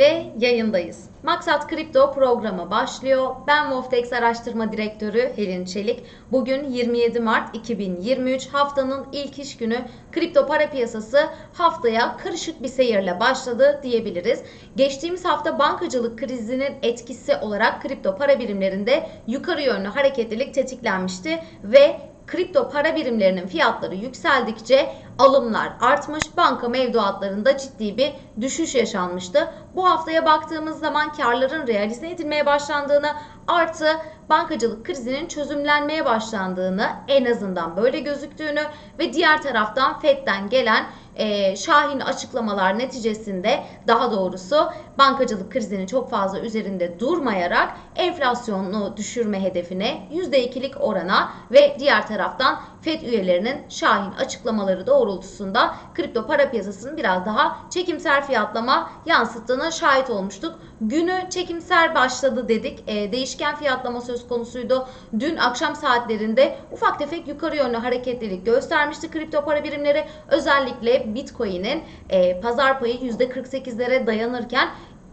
Ve yayındayız. Maksat Kripto programı başlıyor. Ben Voftex Araştırma Direktörü Helin Çelik. Bugün 27 Mart 2023 haftanın ilk iş günü kripto para piyasası haftaya karışık bir seyirle başladı diyebiliriz. Geçtiğimiz hafta bankacılık krizinin etkisi olarak kripto para birimlerinde yukarı yönlü hareketlilik tetiklenmişti ve kripto para birimlerinin fiyatları yükseldikçe alımlar artmış, banka mevduatlarında ciddi bir düşüş yaşanmıştı. Bu haftaya baktığımız zaman karların realize edilmeye başlandığını artı bankacılık krizinin çözümlenmeye başlandığını en azından böyle gözüktüğünü ve diğer taraftan FED'den gelen e, şahin açıklamalar neticesinde daha doğrusu bankacılık krizinin çok fazla üzerinde durmayarak enflasyonu düşürme hedefine %2'lik orana ve diğer taraftan FED üyelerinin şahin açıklamaları doğrultusunda kripto para piyasasının biraz daha çekimser fiyatlama yansıttığına şahit olmuştuk. Günü çekimser başladı dedik. E, değişken fiyatlama söz konusuydu. Dün akşam saatlerinde ufak tefek yukarı yönlü hareketlilik göstermişti kripto para birimleri. Özellikle Bitcoin'in e, pazar payı %48'lere dayanırken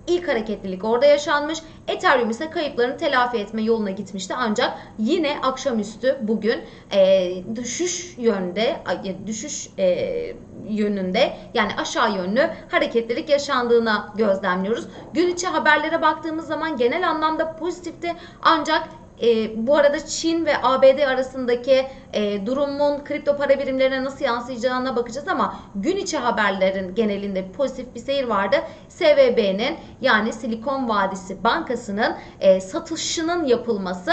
İlk hareketlilik orada yaşanmış. Ethereum ise kayıplarını telafi etme yoluna gitmişti. Ancak yine akşamüstü bugün e, düşüş yönde, düşüş e, yönünde yani aşağı yönlü hareketlilik yaşandığına gözlemliyoruz. Gün içi haberlere baktığımız zaman genel anlamda pozitifti. Ancak e, bu arada Çin ve ABD arasındaki e, durumun kripto para birimlerine nasıl yansıyacağına bakacağız ama gün içi haberlerin genelinde pozitif bir seyir vardı. SVB'nin yani Silikon Vadisi Bankası'nın e, satışının yapılması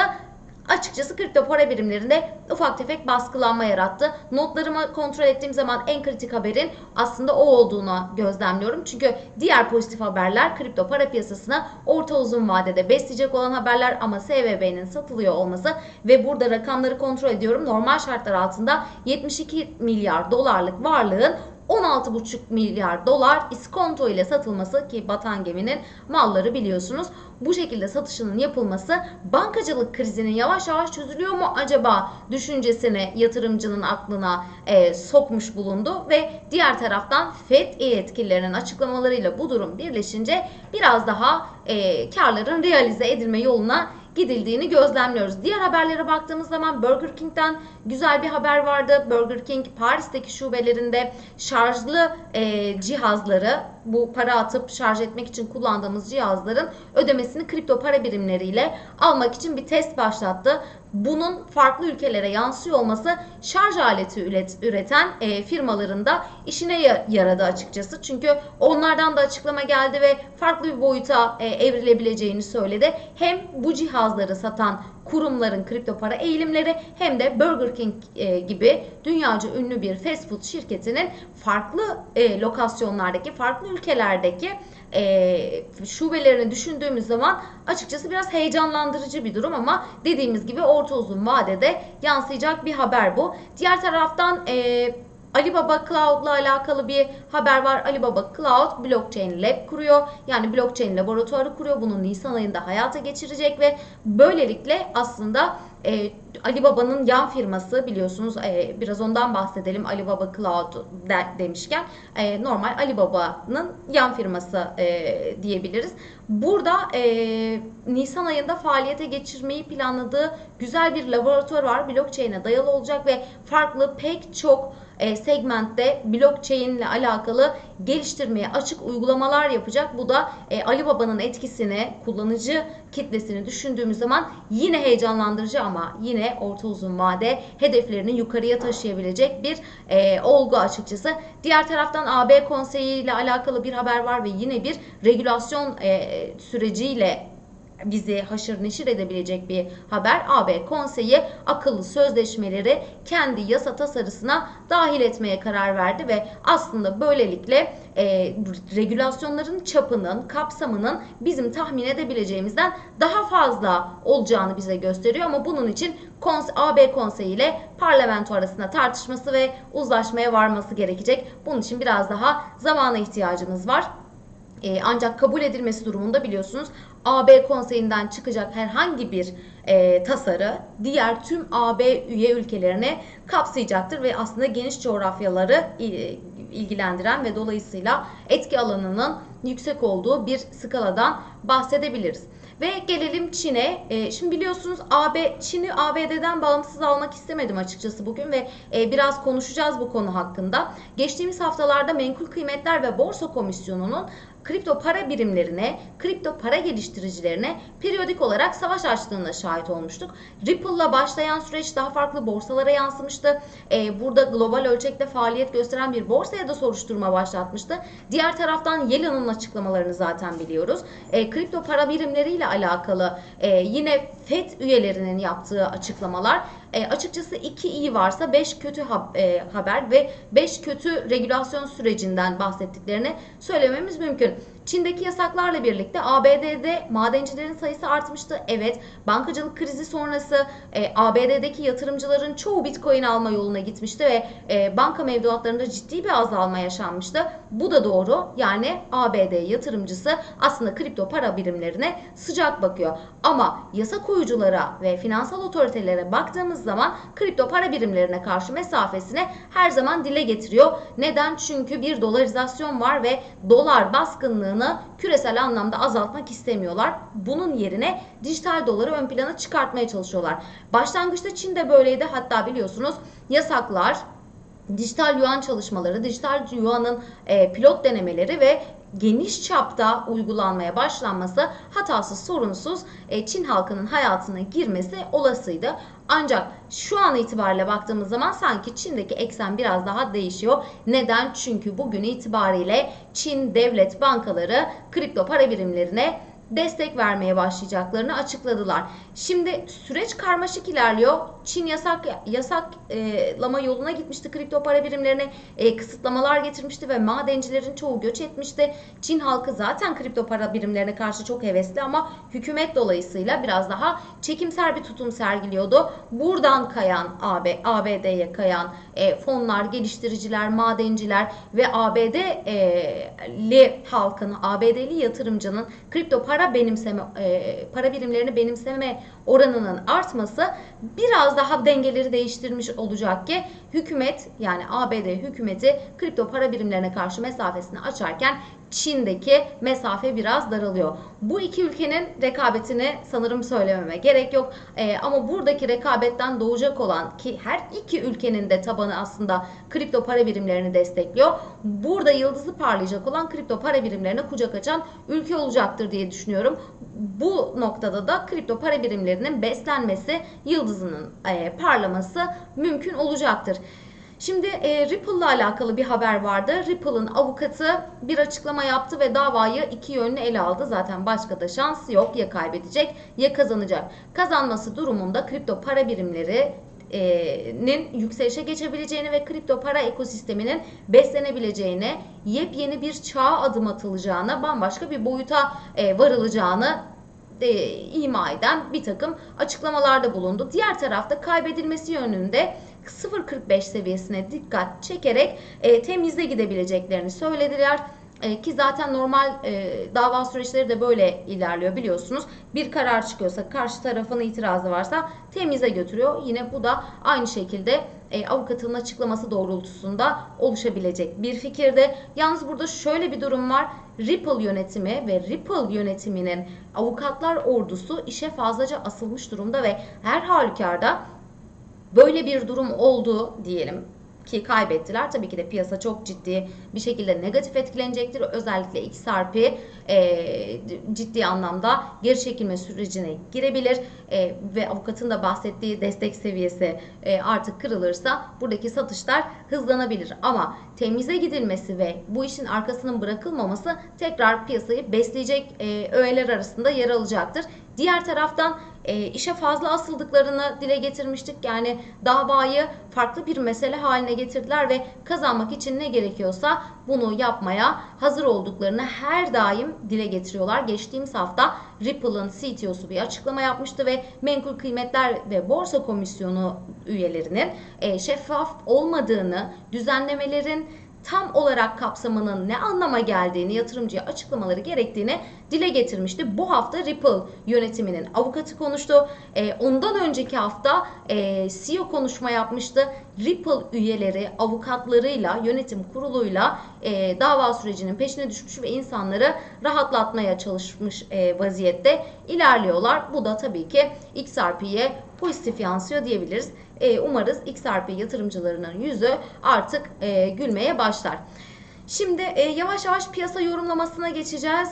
açıkçası kripto para birimlerinde ufak tefek baskılanma yarattı. Notlarımı kontrol ettiğim zaman en kritik haberin aslında o olduğunu gözlemliyorum. Çünkü diğer pozitif haberler kripto para piyasasına orta uzun vadede besleyecek olan haberler ama SVB'nin satılıyor olması ve burada rakamları kontrol ediyorum. Normal şartlar altında 72 milyar dolarlık varlığın 16,5 milyar dolar iskonto ile satılması ki batan geminin malları biliyorsunuz. Bu şekilde satışının yapılması bankacılık krizinin yavaş yavaş çözülüyor mu acaba düşüncesini yatırımcının aklına e, sokmuş bulundu ve diğer taraftan FED yetkililerinin açıklamalarıyla bu durum birleşince biraz daha e, karların realize edilme yoluna gidildiğini gözlemliyoruz. Diğer haberlere baktığımız zaman Burger King'den güzel bir haber vardı. Burger King Paris'teki şubelerinde şarjlı e, cihazları bu para atıp şarj etmek için kullandığımız cihazların ödemesini kripto para birimleriyle almak için bir test başlattı. Bunun farklı ülkelere yansıyor olması şarj aleti üret, üreten e, firmaların da işine yaradı açıkçası. Çünkü onlardan da açıklama geldi ve farklı bir boyuta e, evrilebileceğini söyledi. Hem bu cihazları satan kurumların kripto para eğilimleri hem de Burger King e, gibi dünyaca ünlü bir fast food şirketinin farklı e, lokasyonlardaki, farklı ülkelerdeki e, şubelerini düşündüğümüz zaman açıkçası biraz heyecanlandırıcı bir durum ama dediğimiz gibi orta uzun vadede yansıyacak bir haber bu. Diğer taraftan e, Alibaba Cloud ile alakalı bir haber var. Alibaba Cloud Blockchain Lab kuruyor. Yani blockchain laboratuvarı kuruyor. Bunu Nisan ayında hayata geçirecek ve böylelikle aslında e, Alibaba'nın yan firması biliyorsunuz e, biraz ondan bahsedelim Alibaba Cloud de, demişken e, normal Alibaba'nın yan firması e, diyebiliriz. Burada e, Nisan ayında faaliyete geçirmeyi planladığı güzel bir laboratuvar var. Blockchain'e dayalı olacak ve farklı pek çok e, segmentte blockchain ile alakalı geliştirmeye açık uygulamalar yapacak. Bu da e, Alibaba'nın etkisini, kullanıcı kitlesini düşündüğümüz zaman yine heyecanlandırıcı ama yine orta uzun vade hedeflerini yukarıya taşıyabilecek bir e, olgu açıkçası. Diğer taraftan AB konseyi ile alakalı bir haber var ve yine bir regülasyon e, süreciyle bizi haşır neşir edebilecek bir haber. AB konseyi akıllı sözleşmeleri kendi yasa tasarısına dahil etmeye karar verdi ve aslında böylelikle e, regülasyonların çapının, kapsamının bizim tahmin edebileceğimizden daha fazla olacağını bize gösteriyor ama bunun için Kons AB konseyi ile parlamento arasında tartışması ve uzlaşmaya varması gerekecek. Bunun için biraz daha zamana ihtiyacımız var. E, ancak kabul edilmesi durumunda biliyorsunuz AB konseyinden çıkacak herhangi bir e, tasarı diğer tüm AB üye ülkelerine kapsayacaktır ve aslında geniş coğrafyaları ilgilendiren ve dolayısıyla etki alanının yüksek olduğu bir skaladan bahsedebiliriz. Ve gelelim Çin'e. E, şimdi biliyorsunuz AB Çin'i ABD'den bağımsız almak istemedim açıkçası bugün ve e, biraz konuşacağız bu konu hakkında. Geçtiğimiz haftalarda Menkul Kıymetler ve Borsa Komisyonu'nun kripto para birimlerine, kripto para geliştiricilerine periyodik olarak savaş açtığına şahit olmuştuk. Ripple'la başlayan süreç daha farklı borsalara yansımıştı. Ee, burada global ölçekte faaliyet gösteren bir borsaya da soruşturma başlatmıştı. Diğer taraftan Yellen'ın açıklamalarını zaten biliyoruz. Ee, kripto para birimleriyle alakalı e, yine FED üyelerinin yaptığı açıklamalar e, açıkçası iki iyi varsa 5 kötü ha- e, haber ve 5 kötü regülasyon sürecinden bahsettiklerini söylememiz mümkün. Çin'deki yasaklarla birlikte ABD'de madencilerin sayısı artmıştı. Evet, bankacılık krizi sonrası e, ABD'deki yatırımcıların çoğu Bitcoin alma yoluna gitmişti ve e, banka mevduatlarında ciddi bir azalma yaşanmıştı. Bu da doğru. Yani ABD yatırımcısı aslında kripto para birimlerine sıcak bakıyor. Ama yasa koyuculara ve finansal otoritelere baktığımız zaman kripto para birimlerine karşı mesafesini her zaman dile getiriyor. Neden? Çünkü bir dolarizasyon var ve dolar baskınlığını küresel anlamda azaltmak istemiyorlar. Bunun yerine dijital doları ön plana çıkartmaya çalışıyorlar. Başlangıçta Çin'de böyleydi. Hatta biliyorsunuz yasaklar, dijital yuan çalışmaları, dijital yuanın e, pilot denemeleri ve geniş çapta uygulanmaya başlanması hatasız sorunsuz e, Çin halkının hayatına girmesi olasıydı. Ancak şu an itibariyle baktığımız zaman sanki Çin'deki eksen biraz daha değişiyor. Neden? Çünkü bugün itibariyle Çin devlet bankaları kripto para birimlerine destek vermeye başlayacaklarını açıkladılar. Şimdi süreç karmaşık ilerliyor. Çin yasak yasaklama yoluna gitmişti kripto para birimlerine e, kısıtlamalar getirmişti ve madencilerin çoğu göç etmişti. Çin halkı zaten kripto para birimlerine karşı çok hevesli ama hükümet dolayısıyla biraz daha çekimser bir tutum sergiliyordu. Buradan kayan AB, ABD'ye kayan e, fonlar, geliştiriciler, madenciler ve ABD'li halkın, ABD'li yatırımcının kripto para benimseme, e, para birimlerini benimseme oranının artması biraz daha dengeleri değiştirmiş olacak ki hükümet yani ABD hükümeti kripto para birimlerine karşı mesafesini açarken Çin'deki mesafe biraz daralıyor. Bu iki ülkenin rekabetini sanırım söylememe gerek yok. Ee, ama buradaki rekabetten doğacak olan ki her iki ülkenin de tabanı aslında kripto para birimlerini destekliyor. Burada yıldızı parlayacak olan kripto para birimlerine kucak açan ülke olacaktır diye düşünüyorum. Bu noktada da kripto para birimlerinin beslenmesi, yıldızının e, parlaması mümkün olacaktır. Şimdi e, Ripple'la alakalı bir haber vardı. Ripple'ın avukatı bir açıklama yaptı ve davayı iki yönlü ele aldı. Zaten başka da şansı yok. Ya kaybedecek ya kazanacak. Kazanması durumunda kripto para birimleri nin yükselişe geçebileceğini ve kripto para ekosisteminin beslenebileceğini, yepyeni bir çağa adım atılacağını, bambaşka bir boyuta e, varılacağını e, ima eden bir takım açıklamalarda bulundu. Diğer tarafta kaybedilmesi yönünde 0.45 seviyesine dikkat çekerek e, temizle gidebileceklerini söylediler. E, ki zaten normal e, dava süreçleri de böyle ilerliyor biliyorsunuz. Bir karar çıkıyorsa karşı tarafın itirazı varsa temize götürüyor. Yine bu da aynı şekilde e, avukatının açıklaması doğrultusunda oluşabilecek bir fikirde. Yalnız burada şöyle bir durum var. Ripple yönetimi ve Ripple yönetiminin avukatlar ordusu işe fazlaca asılmış durumda ve her halükarda böyle bir durum oldu diyelim ki kaybettiler. Tabii ki de piyasa çok ciddi bir şekilde negatif etkilenecektir. Özellikle XRP e, ciddi anlamda geri çekilme sürecine girebilir e, ve avukatın da bahsettiği destek seviyesi e, artık kırılırsa buradaki satışlar hızlanabilir. Ama temize gidilmesi ve bu işin arkasının bırakılmaması tekrar piyasayı besleyecek e, öğeler arasında yer alacaktır. Diğer taraftan e, işe fazla asıldıklarını dile getirmiştik. Yani davayı farklı bir mesele haline getirdiler ve kazanmak için ne gerekiyorsa bunu yapmaya hazır olduklarını her daim dile getiriyorlar. Geçtiğimiz hafta Ripple'ın CTO'su bir açıklama yapmıştı ve Menkul Kıymetler ve Borsa Komisyonu üyelerinin e, şeffaf olmadığını, düzenlemelerin tam olarak kapsamının ne anlama geldiğini yatırımcıya açıklamaları gerektiğini dile getirmişti. Bu hafta Ripple yönetiminin avukatı konuştu. E, ondan önceki hafta e, CEO konuşma yapmıştı. Ripple üyeleri avukatlarıyla, yönetim kuruluyla e, dava sürecinin peşine düşmüş ve insanları rahatlatmaya çalışmış e, vaziyette ilerliyorlar. Bu da tabii ki XRP'ye pozitif yansıyor diyebiliriz. E, umarız XRP yatırımcılarının yüzü artık e, gülmeye başlar. Şimdi e, yavaş yavaş piyasa yorumlamasına geçeceğiz.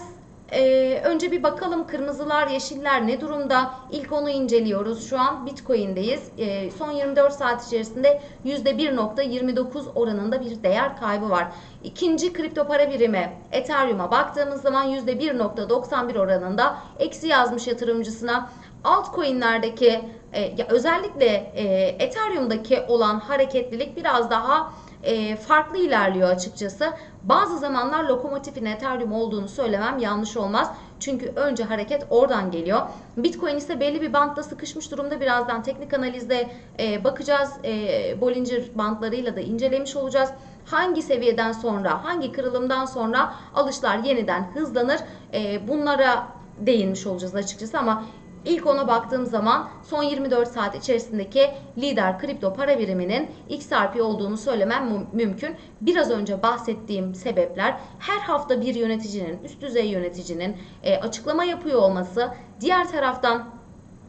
Ee, önce bir bakalım kırmızılar, yeşiller ne durumda? İlk onu inceliyoruz. Şu an Bitcoin'deyiz. Ee, son 24 saat içerisinde %1.29 oranında bir değer kaybı var. İkinci kripto para birimi Ethereum'a baktığımız zaman %1.91 oranında eksi yazmış yatırımcısına. Altcoin'lerdeki e, ya özellikle e, Ethereum'daki olan hareketlilik biraz daha e, farklı ilerliyor açıkçası. Bazı zamanlar lokomotifin Ethereum olduğunu söylemem yanlış olmaz. Çünkü önce hareket oradan geliyor. Bitcoin ise belli bir bantta sıkışmış durumda. Birazdan teknik analizde e, bakacağız. E, Bollinger bantlarıyla da incelemiş olacağız. Hangi seviyeden sonra, hangi kırılımdan sonra alışlar yeniden hızlanır? E, bunlara değinmiş olacağız açıkçası ama İlk ona baktığım zaman son 24 saat içerisindeki lider kripto para biriminin XRP olduğunu söylemem mümkün. Biraz önce bahsettiğim sebepler her hafta bir yöneticinin, üst düzey yöneticinin e, açıklama yapıyor olması, diğer taraftan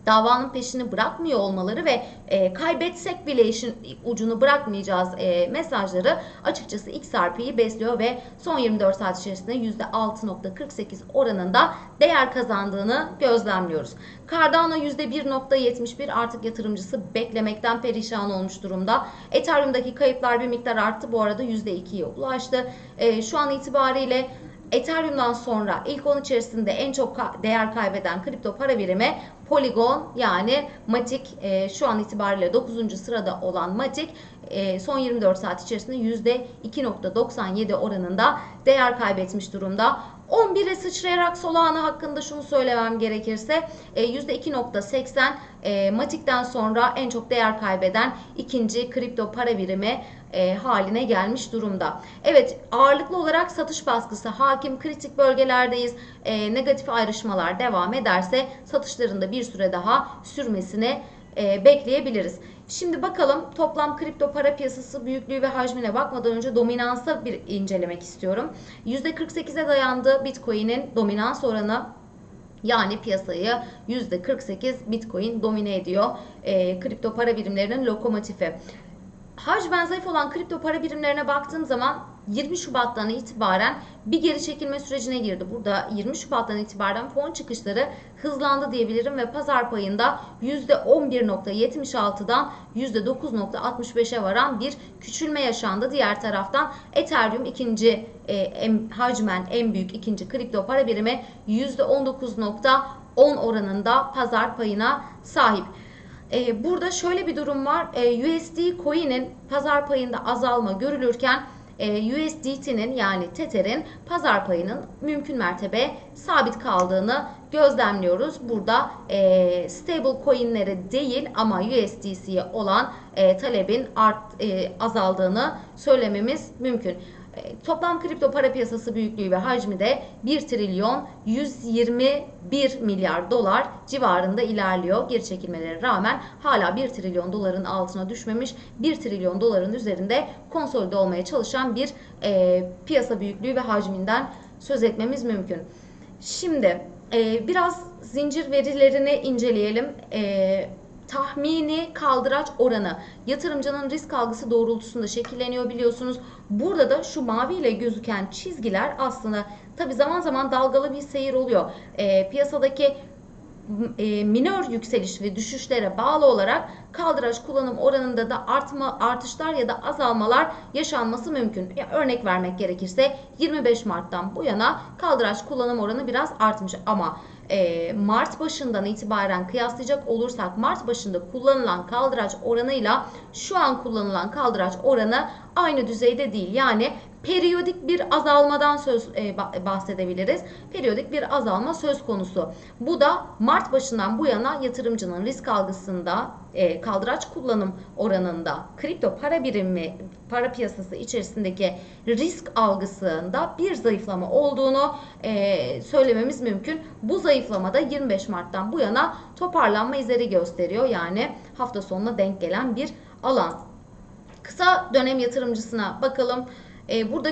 davanın peşini bırakmıyor olmaları ve e, kaybetsek bile işin ucunu bırakmayacağız e, mesajları açıkçası XRP'yi besliyor ve son 24 saat içerisinde %6.48 oranında değer kazandığını gözlemliyoruz. Cardano %1.71 artık yatırımcısı beklemekten perişan olmuş durumda. Ethereum'daki kayıplar bir miktar arttı. Bu arada %2'ye ulaştı. E, şu an itibariyle Ethereum'dan sonra ilk 10 içerisinde en çok değer kaybeden kripto para birimi Polygon yani Matic e, şu an itibariyle 9. sırada olan Matic e, son 24 saat içerisinde %2.97 oranında değer kaybetmiş durumda. 11'e sıçrayarak Solana hakkında şunu söylemem gerekirse %2.80 e, e, Matik'ten sonra en çok değer kaybeden ikinci kripto para birimi e, haline gelmiş durumda. Evet ağırlıklı olarak satış baskısı hakim kritik bölgelerdeyiz. E, negatif ayrışmalar devam ederse satışlarında bir süre daha sürmesini e, bekleyebiliriz. Şimdi bakalım toplam kripto para piyasası büyüklüğü ve hacmine bakmadan önce dominansa bir incelemek istiyorum. %48'e dayandı Bitcoin'in dominans oranı. Yani piyasayı %48 Bitcoin domine ediyor. E, kripto para birimlerinin lokomotifi. Hacmen zayıf olan kripto para birimlerine baktığım zaman 20 Şubat'tan itibaren bir geri çekilme sürecine girdi. Burada 20 Şubat'tan itibaren fon çıkışları hızlandı diyebilirim ve pazar payında %11.76'dan %9.65'e varan bir küçülme yaşandı. Diğer taraftan Ethereum ikinci e, em, hacmen en büyük ikinci kripto para birimi %19.10 oranında pazar payına sahip. Ee, burada şöyle bir durum var. Ee, USD coin'in pazar payında azalma görülürken e, USDT'nin yani Tether'in pazar payının mümkün mertebe sabit kaldığını gözlemliyoruz. Burada e, stable coin'lere değil ama USDC'ye olan e, talebin art, azaldığını söylememiz mümkün. E, toplam kripto para piyasası büyüklüğü ve hacmi de 1 trilyon 121 milyar dolar civarında ilerliyor. Geri çekilmelere rağmen hala 1 trilyon doların altına düşmemiş. 1 trilyon doların üzerinde konsolide olmaya çalışan bir e, piyasa büyüklüğü ve hacminden söz etmemiz mümkün. Şimdi e, biraz zincir verilerini inceleyelim. E, tahmini kaldıraç oranı yatırımcının risk algısı doğrultusunda şekilleniyor biliyorsunuz. Burada da şu mavi ile gözüken çizgiler aslında tabi zaman zaman dalgalı bir seyir oluyor. E, piyasadaki e, minör yükseliş ve düşüşlere bağlı olarak kaldıraç kullanım oranında da artma artışlar ya da azalmalar yaşanması mümkün. Ya örnek vermek gerekirse 25 Mart'tan bu yana kaldıraç kullanım oranı biraz artmış ama e, Mart başından itibaren kıyaslayacak olursak Mart başında kullanılan kaldıraç oranıyla şu an kullanılan kaldıraç oranı aynı düzeyde değil. Yani periyodik bir azalmadan söz e, ba- bahsedebiliriz. Periyodik bir azalma söz konusu. Bu da Mart başından bu yana yatırımcının risk algısında e, kaldıraç kullanım oranında kripto para birimi para piyasası içerisindeki risk algısında bir zayıflama olduğunu e, söylememiz mümkün. Bu zayıflamada 25 Mart'tan bu yana toparlanma izleri gösteriyor. Yani hafta sonuna denk gelen bir alan. Kısa dönem yatırımcısına bakalım. E, burada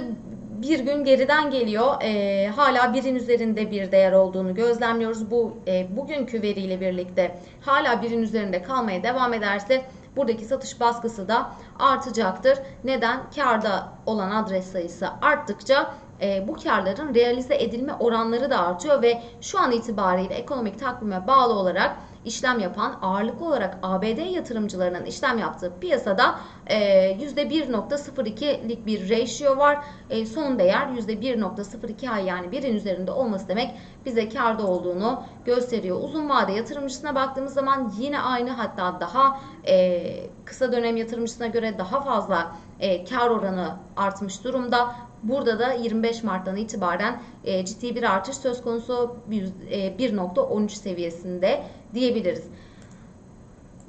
bir gün geriden geliyor. E, hala birin üzerinde bir değer olduğunu gözlemliyoruz. Bu e, bugünkü veriyle birlikte hala birin üzerinde kalmaya devam ederse buradaki satış baskısı da artacaktır. Neden? Karda olan adres sayısı arttıkça e, bu karların realize edilme oranları da artıyor ve şu an itibariyle ekonomik takvime bağlı olarak işlem yapan ağırlıklı olarak ABD yatırımcılarının işlem yaptığı piyasada e, %1.02'lik bir ratio var. E, son değer %1.02 ay yani birin üzerinde olması demek bize karda olduğunu gösteriyor. Uzun vade yatırımcısına baktığımız zaman yine aynı hatta daha e, kısa dönem yatırımcısına göre daha fazla e, kar oranı artmış durumda. Burada da 25 Mart'tan itibaren e, ciddi bir artış söz konusu bir- e, 1.13 seviyesinde diyebiliriz.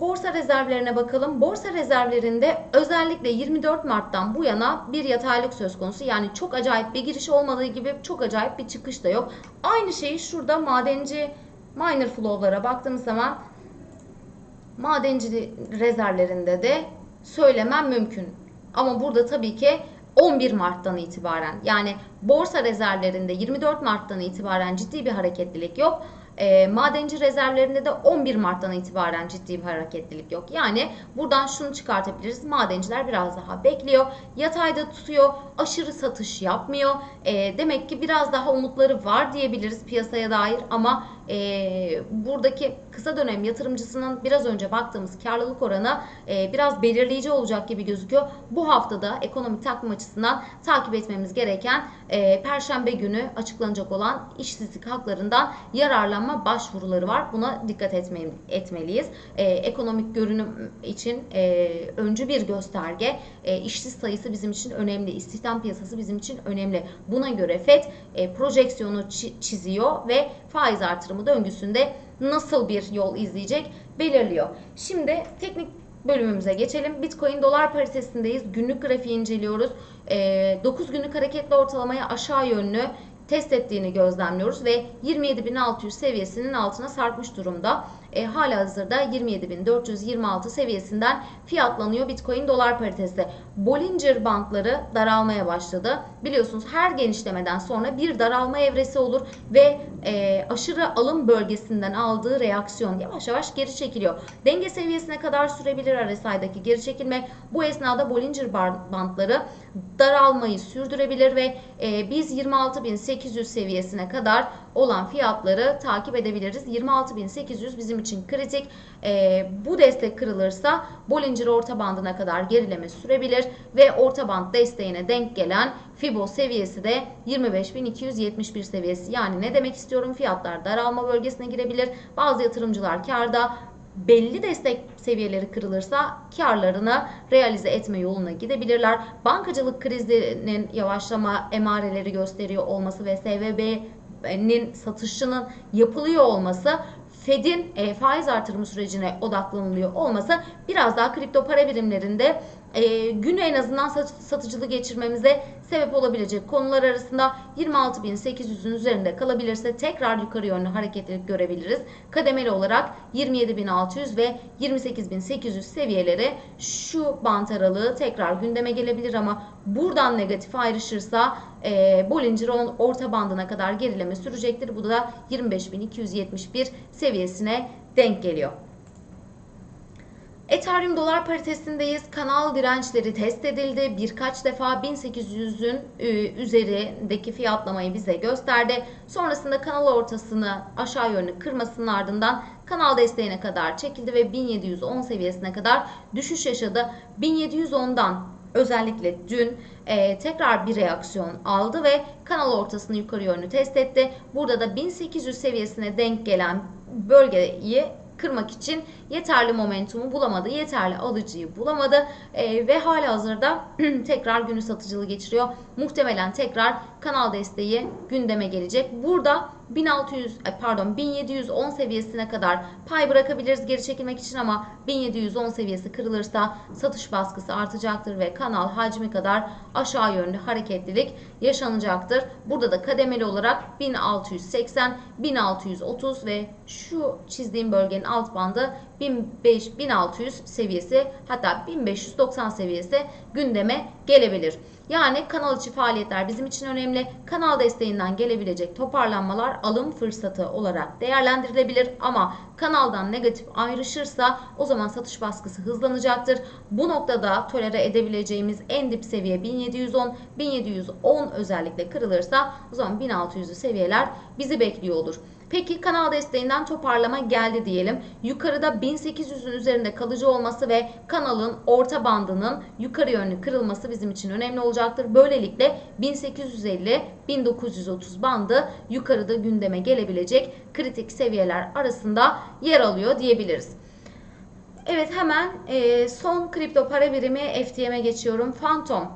Borsa rezervlerine bakalım. Borsa rezervlerinde özellikle 24 Mart'tan bu yana bir yataylık söz konusu. Yani çok acayip bir giriş olmadığı gibi çok acayip bir çıkış da yok. Aynı şeyi şurada madenci miner flow'lara baktığımız zaman madenci rezervlerinde de söylemem mümkün. Ama burada tabii ki 11 Mart'tan itibaren yani borsa rezervlerinde 24 Mart'tan itibaren ciddi bir hareketlilik yok. E, madenci rezervlerinde de 11 Mart'tan itibaren ciddi bir hareketlilik yok. Yani buradan şunu çıkartabiliriz. Madenciler biraz daha bekliyor. Yatayda tutuyor. Aşırı satış yapmıyor. E, demek ki biraz daha umutları var diyebiliriz piyasaya dair ama e, buradaki kısa dönem yatırımcısının biraz önce baktığımız karlılık oranı e, biraz belirleyici olacak gibi gözüküyor. Bu haftada ekonomik takvim açısından takip etmemiz gereken e, Perşembe günü açıklanacak olan işsizlik haklarından yararlanma başvuruları var. Buna dikkat etme, etmeliyiz. E, ekonomik görünüm için e, öncü bir gösterge. E, işsiz sayısı bizim için önemli. İstihdam piyasası bizim için önemli. Buna göre FED e, projeksiyonu çi- çiziyor ve faiz artırımı döngüsünde nasıl bir yol izleyecek belirliyor. Şimdi teknik bölümümüze geçelim. Bitcoin dolar paritesindeyiz. Günlük grafiği inceliyoruz. E, 9 günlük hareketli ortalamayı aşağı yönlü test ettiğini gözlemliyoruz ve 27.600 seviyesinin altına sarkmış durumda. E, hala hazırda 27.426 seviyesinden fiyatlanıyor Bitcoin dolar paritesi. Bollinger bandları daralmaya başladı. Biliyorsunuz her genişlemeden sonra bir daralma evresi olur ve e, aşırı alım bölgesinden aldığı reaksiyon yavaş yavaş geri çekiliyor. Denge seviyesine kadar sürebilir RSI'daki geri çekilme. Bu esnada Bollinger bandları daralmayı sürdürebilir ve e, biz 26.800 seviyesine kadar olan fiyatları takip edebiliriz. 26.800 bizim için kritik. E, bu destek kırılırsa Bollinger orta bandına kadar gerileme sürebilir ve orta band desteğine denk gelen Fibo seviyesi de 25.271 seviyesi. Yani ne demek istiyorum? Fiyatlar daralma bölgesine girebilir. Bazı yatırımcılar karda belli destek seviyeleri kırılırsa karlarını realize etme yoluna gidebilirler. Bankacılık krizinin yavaşlama emareleri gösteriyor olması ve SVB'nin satışının yapılıyor olması Fed'in e, faiz artırımı sürecine odaklanılıyor olması biraz daha kripto para birimlerinde e, günü en azından sat- satıcılı geçirmemize sebep olabilecek konular arasında 26.800'ün üzerinde kalabilirse tekrar yukarı yönlü hareketlilik görebiliriz. Kademeli olarak 27.600 ve 28.800 seviyeleri şu bant aralığı tekrar gündeme gelebilir ama buradan negatif ayrışırsa e, Bollinger orta bandına kadar gerileme sürecektir. Bu da 25.271 seviyesine denk geliyor. Ethereum dolar paritesindeyiz. Kanal dirençleri test edildi. Birkaç defa 1800'ün e, üzerindeki fiyatlamayı bize gösterdi. Sonrasında kanal ortasını aşağı yönlü kırmasının ardından kanal desteğine kadar çekildi ve 1710 seviyesine kadar düşüş yaşadı. 1710'dan özellikle dün e, tekrar bir reaksiyon aldı ve kanal ortasını yukarı yönlü test etti. Burada da 1800 seviyesine denk gelen bölgeyi kırmak için yeterli momentumu bulamadı, yeterli alıcıyı bulamadı e, ve hala hazırda tekrar günü satıcılı geçiriyor. Muhtemelen tekrar kanal desteği gündeme gelecek. Burada 1600 ay pardon 1710 seviyesine kadar pay bırakabiliriz geri çekilmek için ama 1710 seviyesi kırılırsa satış baskısı artacaktır ve kanal hacmi kadar aşağı yönlü hareketlilik yaşanacaktır. Burada da kademeli olarak 1680, 1630 ve şu çizdiğim bölgenin alt bandı 1500, 1600 seviyesi hatta 1590 seviyesi gündeme gelebilir. Yani kanal içi faaliyetler bizim için önemli. Kanal desteğinden gelebilecek toparlanmalar alım fırsatı olarak değerlendirilebilir ama kanaldan negatif ayrışırsa o zaman satış baskısı hızlanacaktır. Bu noktada tolere edebileceğimiz en dip seviye 1710, 1710 özellikle kırılırsa o zaman 1600'lü seviyeler bizi bekliyor olur. Peki kanal desteğinden toparlama geldi diyelim. Yukarıda 1800'ün üzerinde kalıcı olması ve kanalın orta bandının yukarı yönlü kırılması bizim için önemli olacaktır. Böylelikle 1850-1930 bandı yukarıda gündeme gelebilecek kritik seviyeler arasında yer alıyor diyebiliriz. Evet hemen e, son kripto para birimi FTM'e geçiyorum. Phantom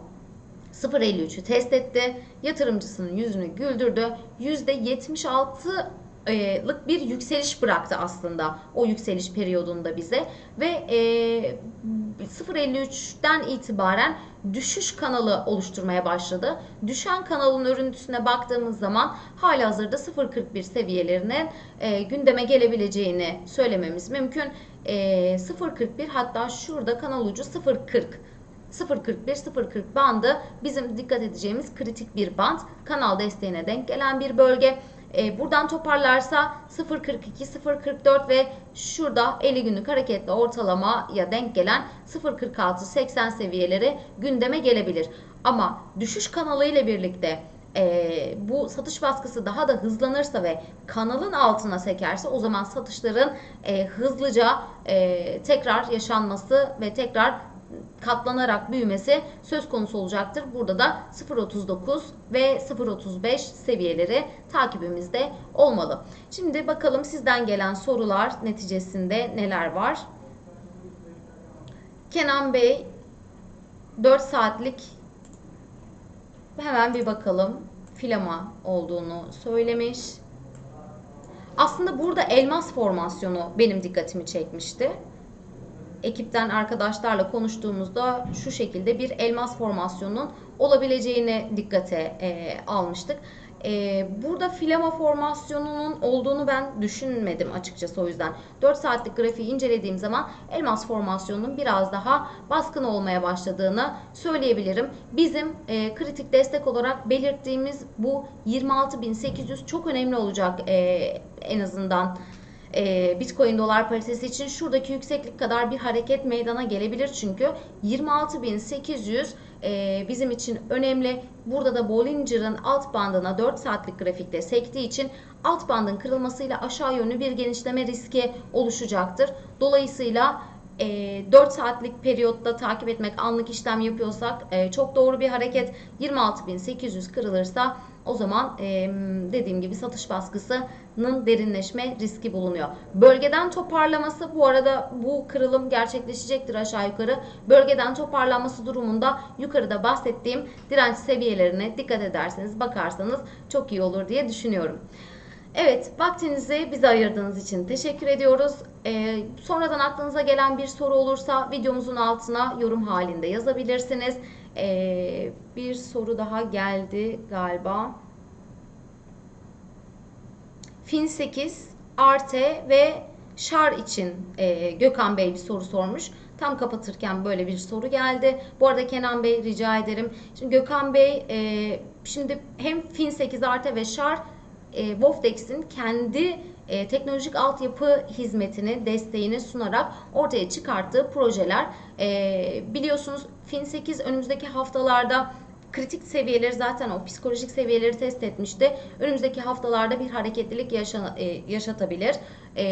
0.53'ü test etti. Yatırımcısının yüzünü güldürdü. %76 lık bir yükseliş bıraktı aslında o yükseliş periyodunda bize ve e, 0.53'ten itibaren düşüş kanalı oluşturmaya başladı. Düşen kanalın örüntüsüne baktığımız zaman hala hazırda 0.41 seviyelerinin e, gündeme gelebileceğini söylememiz mümkün. E, 0.41 hatta şurada kanal ucu 0.40 0.41-0.40 bandı bizim dikkat edeceğimiz kritik bir band. Kanal desteğine denk gelen bir bölge. E, buradan toparlarsa 0.42, 0.44 ve şurada 50 günlük hareketli ortalamaya denk gelen 0.46-80 seviyeleri gündeme gelebilir. Ama düşüş kanalı ile birlikte e, bu satış baskısı daha da hızlanırsa ve kanalın altına sekerse o zaman satışların e, hızlıca e, tekrar yaşanması ve tekrar katlanarak büyümesi söz konusu olacaktır. Burada da 0.39 ve 0.35 seviyeleri takibimizde olmalı. Şimdi bakalım sizden gelen sorular neticesinde neler var? Kenan Bey 4 saatlik hemen bir bakalım filama olduğunu söylemiş. Aslında burada elmas formasyonu benim dikkatimi çekmişti ekipten arkadaşlarla konuştuğumuzda şu şekilde bir elmas formasyonunun olabileceğini dikkate e, almıştık. E, burada filama formasyonunun olduğunu ben düşünmedim açıkçası o yüzden. 4 saatlik grafiği incelediğim zaman elmas formasyonunun biraz daha baskın olmaya başladığını söyleyebilirim. Bizim e, kritik destek olarak belirttiğimiz bu 26.800 çok önemli olacak e, en azından e, Bitcoin dolar paritesi için şuradaki yükseklik kadar bir hareket meydana gelebilir çünkü 26.800 e, bizim için önemli. Burada da Bollinger'ın alt bandına 4 saatlik grafikte sektiği için alt bandın kırılmasıyla aşağı yönlü bir genişleme riski oluşacaktır. Dolayısıyla e, 4 saatlik periyotta takip etmek anlık işlem yapıyorsak e, çok doğru bir hareket 26.800 kırılırsa o zaman e, dediğim gibi satış baskısının derinleşme riski bulunuyor. Bölgeden toparlaması bu arada bu kırılım gerçekleşecektir aşağı yukarı. Bölgeden toparlanması durumunda yukarıda bahsettiğim direnç seviyelerine dikkat ederseniz bakarsanız çok iyi olur diye düşünüyorum. Evet, vaktinizi bize ayırdığınız için teşekkür ediyoruz. Ee, sonradan aklınıza gelen bir soru olursa videomuzun altına yorum halinde yazabilirsiniz. Ee, bir soru daha geldi galiba. Fin 8, Arte ve Şar için e, Gökhan Bey bir soru sormuş. Tam kapatırken böyle bir soru geldi. Bu arada Kenan Bey rica ederim. Şimdi Gökhan Bey e, şimdi hem Fin 8 Arte ve Şar e, Wofdex'in kendi e, teknolojik altyapı hizmetini, desteğini sunarak ortaya çıkarttığı projeler. E, biliyorsunuz Fin 8 önümüzdeki haftalarda kritik seviyeleri zaten o psikolojik seviyeleri test etmişti. Önümüzdeki haftalarda bir hareketlilik yaşa- e, yaşatabilir. E,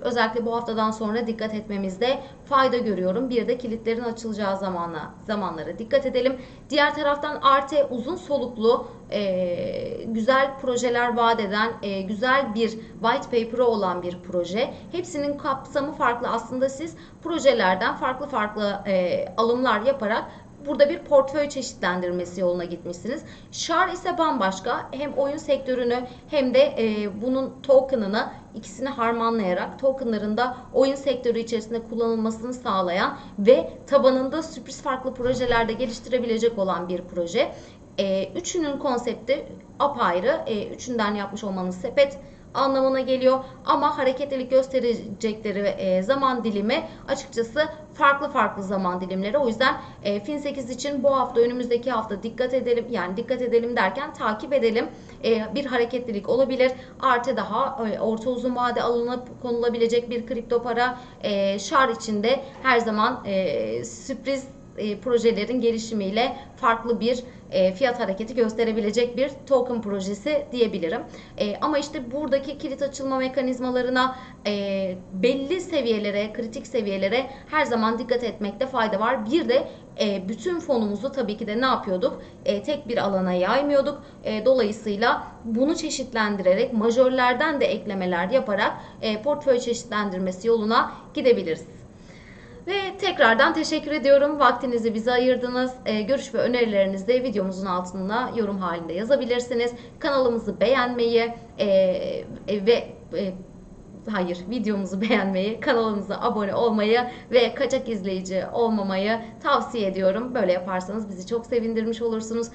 özellikle bu haftadan sonra dikkat etmemizde fayda görüyorum. Bir de kilitlerin açılacağı zamana, zamanlara dikkat edelim. Diğer taraftan Arte uzun soluklu e, güzel projeler vaat eden, e, güzel bir white paper'ı olan bir proje. Hepsinin kapsamı farklı. Aslında siz projelerden farklı farklı e, alımlar yaparak Burada bir portföy çeşitlendirmesi yoluna gitmişsiniz. Şar ise bambaşka. Hem oyun sektörünü hem de e, bunun token'ını ikisini harmanlayarak tokenların da oyun sektörü içerisinde kullanılmasını sağlayan ve tabanında sürpriz farklı projelerde geliştirebilecek olan bir proje. E, üçünün konsepti apayrı. E, üçünden yapmış olmanız sepet anlamına geliyor. Ama hareketlilik gösterecekleri e, zaman dilimi açıkçası farklı farklı zaman dilimleri. O yüzden e, Fin 8 için bu hafta önümüzdeki hafta dikkat edelim. Yani dikkat edelim derken takip edelim. E, bir hareketlilik olabilir. Artı daha e, orta uzun vade alınıp konulabilecek bir kripto para e, şar içinde her zaman e, sürpriz e, projelerin gelişimiyle farklı bir e, fiyat hareketi gösterebilecek bir token projesi diyebilirim. E, ama işte buradaki kilit açılma mekanizmalarına e, belli seviyelere, kritik seviyelere her zaman dikkat etmekte fayda var. Bir de e, bütün fonumuzu tabii ki de ne yapıyorduk? E, tek bir alana yaymıyorduk. E, dolayısıyla bunu çeşitlendirerek majörlerden de eklemeler yaparak e, portföy çeşitlendirmesi yoluna gidebiliriz. Ve tekrardan teşekkür ediyorum. Vaktinizi bize ayırdınız. Ee, görüş ve önerilerinizi de videomuzun altına yorum halinde yazabilirsiniz. Kanalımızı beğenmeyi e, e, ve e, hayır videomuzu beğenmeyi, kanalımıza abone olmayı ve kaçak izleyici olmamayı tavsiye ediyorum. Böyle yaparsanız bizi çok sevindirmiş olursunuz.